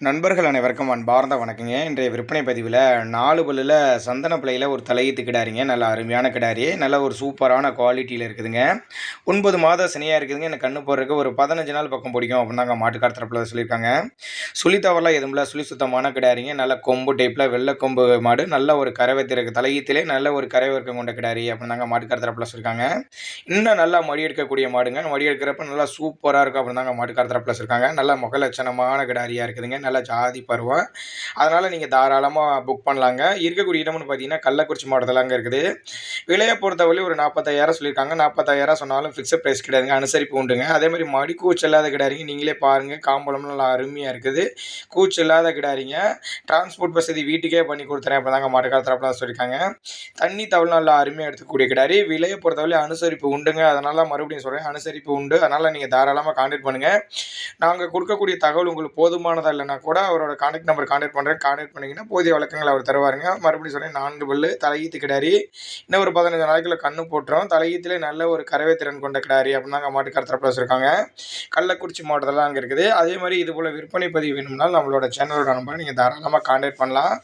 நண்பர்கள் அனைவருக்கும் அன்பார்ந்த வணக்கங்க. இன்றைய விற்பனை பதிவில் நாலு பல்லில் சந்தன பிள்ளையில் ஒரு தலையீத்து கிடாரிங்க நல்லா அருமையான கிடாரி நல்ல ஒரு சூப்பரான குவாலிட்டியில் இருக்குதுங்க. ஒன்பது மாத சனியாக இருக்குதுங்க. எனக்கு கண்ணு போடுறதுக்கு ஒரு பதினஞ்சு நாள் பக்கம் பிடிக்கும் அப்படின்னு தாங்க தரப்பில் சொல்லியிருக்காங்க. சுழி தவறலாம் எதுவும் இல்லை. சுழி சுத்தமான கிடாரிங்க. நல்ல கொம்பு டைப்பில் வெள்ளை கொம்பு மாடு நல்ல ஒரு கறவை தலையீத்திலே நல்ல ஒரு கறவை கொண்ட கிடாரி அப்படின்னு தாங்க மாட்டுக்கார தரப்பில் சொல்லியிருக்காங்க. இன்னும் நல்லா மடி எடுக்கக்கூடிய மாடுங்க. மடி எடுக்கிறப்ப நல்லா சூப்பராக இருக்கும் அப்படின்னு தாங்க மாட்டுக்கார தரப்பில் சொல்லியிருக்காங்க. நல்ல முகலட்சணமான கிடாரியாக இருக்குதுங்க. நல்ல ஜாதி பருவம். அதனால் நீங்கள் தாராளமாக புக் பண்ணலாங்க. இருக்கக்கூடிய இடம்னு பார்த்தீங்கன்னா கள்ளக்குறிச்சி மாவட்டத்தில் அங்கே இருக்குது. விலையை பொறுத்தவரை ஒரு நாற்பத்தாயிரம் சொல்லியிருக்காங்க. நாற்பத்தாயிரம் சொன்னாலும் ஃபிக்ஸட் ப்ரைஸ் கிடையாதுங்க. அனுசரிப்பு உண்டுங்க. அதே மாதிரி மடி கூச்சு இல்லாத கிடாரிங்க நீங்களே பாருங்கள் காம்பளம்லாம் நல்லா அருமையாக இருக்குது. கூச்சு இல்லாத கிடாரிங்க டிரான்ஸ்போர்ட் வசதி வீட்டுக்கே பண்ணி கொடுத்துறேன் அப்போ தாங்க மாட்டுக்கால தரப்பில் தான் சொல்லியிருக்காங்க. தண்ணி தவள் நல்லா அருமையாக எடுத்துக்கூடிய கிடாரி விலையை பொறுத்தவரை அனுசரிப்பு உண்டுங்க. அதனால் மறுபடியும் சொல்கிறேன் அனுசரிப்பு உண்டு. அதனால் நீங்கள் தாராளமாக கான்டாக்ட் பண்ணுங்கள் நாங்கள் கொடுக்கக்கூடிய தகவல் உங்களுக்கு போதுமானதாக இல்லைன்னா கூட அவரோட கான்டாக்ட் நம்பர் கான்டாக்ட் பண்ணுறேன் கான்டாக்ட் பண்ணிங்கன்னா போதிய வழக்கங்கள் அவர் தருவாருங்க. மறுபடியும் சொன்னேன் நான்கு பல்லு தலையீத்து கிடாரி. இன்னும் ஒரு பதினஞ்சு நாளைக்குள்ள கண்ணு போட்டுரும். தலையீத்துலேயே நல்ல ஒரு கறவை திறன் கொண்ட கிடாரி அப்படின்னு அங்கே மாட்டு தரப்பில் வச்சுருக்காங்க கள்ளக்குறிச்சி மாவட்டத்தில் அங்கே இருக்குது. அதே மாதிரி இது போல் விற்பனை பதிவு வேணும்னாலும் நம்மளோட சேனலோட நம்பரை நீங்கள் தாராளமாக கான்டாக்ட் பண்ணலாம்.